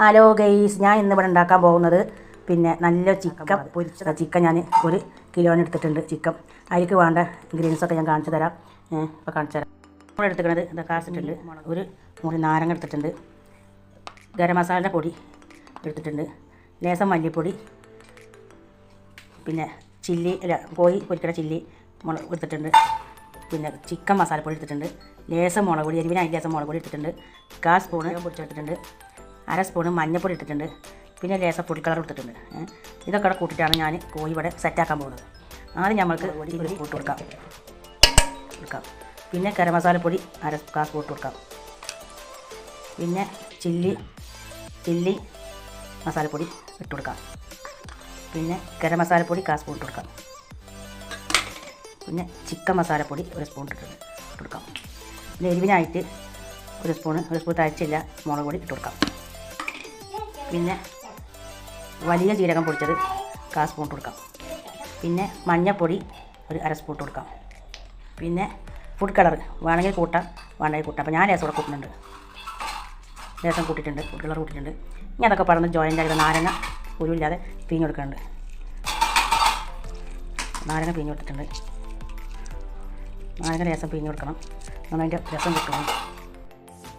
Hello guys ഞാൻ ഇന്ന് ഇവിടെ ഉണ്ടാക്കാൻ പോകുന്നത് പിന്നെ നല്ല ചിക്കൻ പൊരിച്ച ചിക്കൻ ഞാൻ ഒരു കിലോന് എടുത്തിട്ടുണ്ട് ചിക്കൻ. അതിലേക്ക് വേണ്ട ഇൻഗ്രീഡിയൻസ് ഒക്കെ ഞാൻ കാണിച്ചു തരാം. ഇപ്പോൾ കാണിച്ചു തരാം. നമ്മൾ എടുത്തിട്ടുള്ളത് ഇതാ കാസിട്ടുണ്ട് ഒരു മുറി നാരങ്ങ എടുത്തിട്ടുണ്ട്. ഗരം മസാലയുടെ പൊടി എടുത്തിട്ടുണ്ട്. ലേസം മല്ലിപ്പൊടി. പിന്നെ ചില്ലി അല്ല കോഴി പൊരിക്കട ചില്ലി മുളക് എടുത്തിട്ടുണ്ട്. പിന്നെ ചിക്കൻ മസാലപ്പൊടി എടുത്തിട്ടുണ്ട്. ലേസം മുളക് പൊടി എരിവിനായി ലേസം മുളക് പൊടി എടുത്തിട്ടുണ്ട്. കാ സ്പൂണ് പൊടിച്ചെടുത്തിട്ടുണ്ട്. അര സ്പൂണ് മഞ്ഞൾപ്പൊടി ഇട്ടിട്ടുണ്ട്. പിന്നെ ലേസം പൊടി കളർ കൊടുത്തിട്ടുണ്ട് ഇതൊക്കെ കൂടെ കൂട്ടിയിട്ടാണ് ഞാൻ കോഴി ഇവിടെ സെറ്റാക്കാൻ പോകുന്നത്. ആദ്യം നമ്മൾക്ക് ഒരു കൂട്ട് കൊടുക്കാം. കൊടുക്കാം. പിന്നെ ഗരം മസാലപ്പൊടി അര കാ കൂട്ട് കൊടുക്കാം. പിന്നെ ചില്ലി ചില്ലി മസാലപ്പൊടി ഇട്ട് കൊടുക്കാം. പിന്നെ ഗരം മസാലപ്പൊടി കാ സ്പൂൺ ഇട്ട് കൊടുക്കാം. പിന്നെ ചിക്കൻ മസാലപ്പൊടി ഒരു സ്പൂൺ ഇട്ടിട്ട് ഇട്ട് കൊടുക്കാം. പിന്നെ എരിവിനായിട്ട് ഒരു സ്പൂണ് ഒരു സ്പൂൺ തഴച്ചില്ല മുളക് പൊടി ഇട്ട് കൊടുക്കാം. പിന്നെ വലിയ ജീരകം പൊടിച്ചത് കാ സ്പൂൺ കൊടുക്കാം. പിന്നെ മഞ്ഞൾപ്പൊടി ഒരു അര സ്പൂൺ കൊടുക്കാം. പിന്നെ ഫുഡ് കളർ വേണമെങ്കിൽ കൂട്ടാം വേണമെങ്കിൽ കൂട്ടാം. അപ്പോൾ ഞാൻ ലേസം കൂടെ കൂട്ടുന്നുണ്ട്. ലേസം കൂട്ടിയിട്ടുണ്ട് ഫുഡ് കളർ കൂട്ടിയിട്ടുണ്ട്. ഇനി അതൊക്കെ പറഞ്ഞ് ജോയിന്റ് ആയിട്ട് നാരങ്ങ ഉരുവില്ലാതെ പിഞ്ഞ് കൊടുക്കുന്നുണ്ട് നാരങ്ങ പിഞ്ഞ് കൊടുത്തിട്ടുണ്ട്. നാരങ്ങ ലേസം പിഞ്ഞ് കൊടുക്കണം. എന്നാൽ രസം കിട്ടും.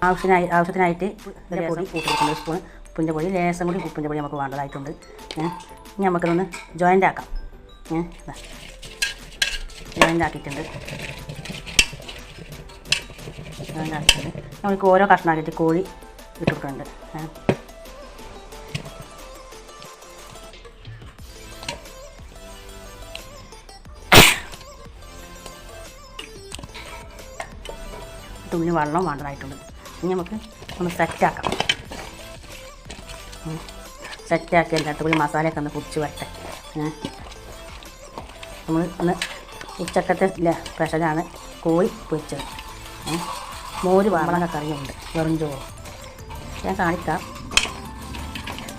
ആവശ്യത്തിനായി ആവശ്യത്തിനായിട്ട് ഇതിന്റെ പൊടി കൂട്ടി കൊടുക്കണം ഒരു സ്പൂൺ ഉപ്പിന്റെ പൊടി ലേസം കൂടി ഉപ്പിന്റെ പൊടി നമുക്ക് വേണ്ടതായിട്ടുണ്ട്. ഇനി നമുക്കതൊന്ന് ജോയിന്റ് ആക്കാം. ജോയിന്റ് ആക്കിയിട്ടുണ്ട്. ജോയിന്റ് ആക്കിയിട്ടുണ്ട്. നമുക്ക് ഓരോ കഷ്ണമാക്കിയിട്ട് കോഴി ഇട്ടിട്ടുണ്ട് തുണി തുള്ളി വെള്ളം വേണ്ടതായിട്ടുണ്ട്. ഇനി നമുക്ക് ഒന്ന് സെറ്റാക്കാം. സെറ്റാക്കി എല്ലാത്ത കൂടി മസാലയൊക്കെ ഒന്ന് കുടിച്ച് വരട്ടെ. നമ്മൾ ഒന്ന് ഉച്ചക്കത്തെ സ്പെഷ്യലാണ് കോഴി പൊരിച്ചത്. മോര് വാമ്പളങ്ങ കറിയുണ്ട് വെറും ചോറ്. ഞാൻ കാണിക്കാം.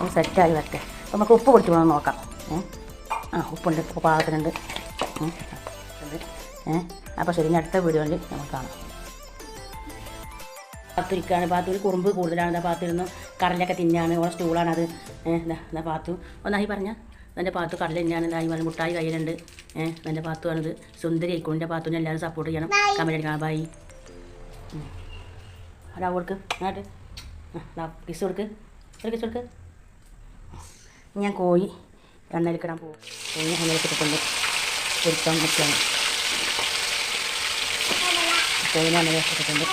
ഒന്ന് സെറ്റായി വരട്ടെ. അപ്പോൾ നമുക്ക് ഉപ്പ് പൊടിച്ച് പോകാൻ നോക്കാം. ആ ഉപ്പുണ്ട് ഉപ്പ് പാകത്തിനുണ്ട്. അപ്പോൾ ശരി അടുത്ത വീഡിയോയിൽ നമുക്ക് കാണാം. പാത്തുരിക്കാണ്. ഒരു കുറുമ്പ് കൂടുതലാണ്. എന്താ പാത്തിരുന്നു കടലൊക്കെ തിന്നാണ്. ഓളെ സ്റ്റൂളാണ് അത്. എന്താ പാത്തു. ഒന്നായി പറഞ്ഞ. എന്റെ പാത്തു കടല തന്നെയാണ്. എന്തായി പറഞ്ഞ മുട്ടായി കയ്യിലുണ്ട്. ഏഹ് എന്റെ പാത്തുവാണിത്. സുന്ദരി ആയിക്കോളും എന്റെ പാത്തുവിനെ എല്ലാവരും സപ്പോർട്ട് ചെയ്യണം. കമന്റ് അടിക്കണം. ബായി അതാ കൊടുക്ക്. അങ്ങോട്ട് കിസ് കൊടുക്ക്. ഒരു കിസ് കൊടുക്ക്. ഞാൻ കോഴി എണ്ണയിലിക്കിടാൻ പോകും കോഴി എണ്ണയിലിട്ടിട്ടുണ്ട്. പൊരിക്കാൻ പറ്റുകയാണ് കോഴിനെ എണ്ണയിലിട്ടിട്ടുണ്ട്.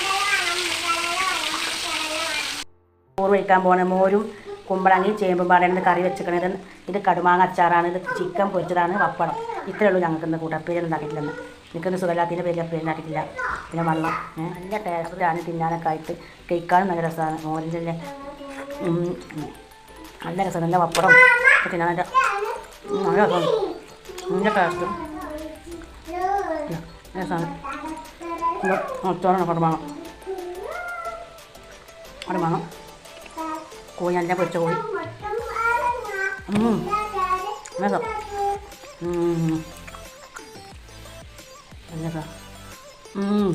ചോറ് ഒഴിക്കാൻ പോകണേ മോരും കുമ്പളങ്ങി ചേമ്പും പാടേണ്ടത് കറി വെച്ചിരിക്കണത് ഇത് കടുമാങ്ങ അച്ചാറാണ്. ഇത് ചിക്കൻ പൊരിച്ചതാണ് പപ്പടം ഇത്രയേ ഉള്ളൂ ഞങ്ങൾക്ക് ഇന്ന് കൂട്ടപ്പേരൊന്നും പേര് ഉണ്ടാക്കിയിട്ടില്ലെന്ന് എനിക്കൊന്ന് സുഖമില്ലാത്തതിന്റെ പേര് പേര് ഉണ്ടാക്കിയിട്ടില്ല പിന്നെ വെള്ളം. നല്ല ടേസ്റ്റിലാണ് തിന്നാനൊക്കെ ആയിട്ട്. കഴിക്കാനും നല്ല രസമാണ്. മോരിന്റെ. നല്ല രസമാണ് നല്ല പപ്പടം തിന്നാൻ നല്ല നല്ല രസമാണ്. നല്ല ടേസ്റ്റ് രസമാണ്. ഒത്തോണം കടുമാങ്ങ. കടുമാങ്ങ. കോഴി നല്ല പൊരിച്ച കോഴി. നല്ല ഉം.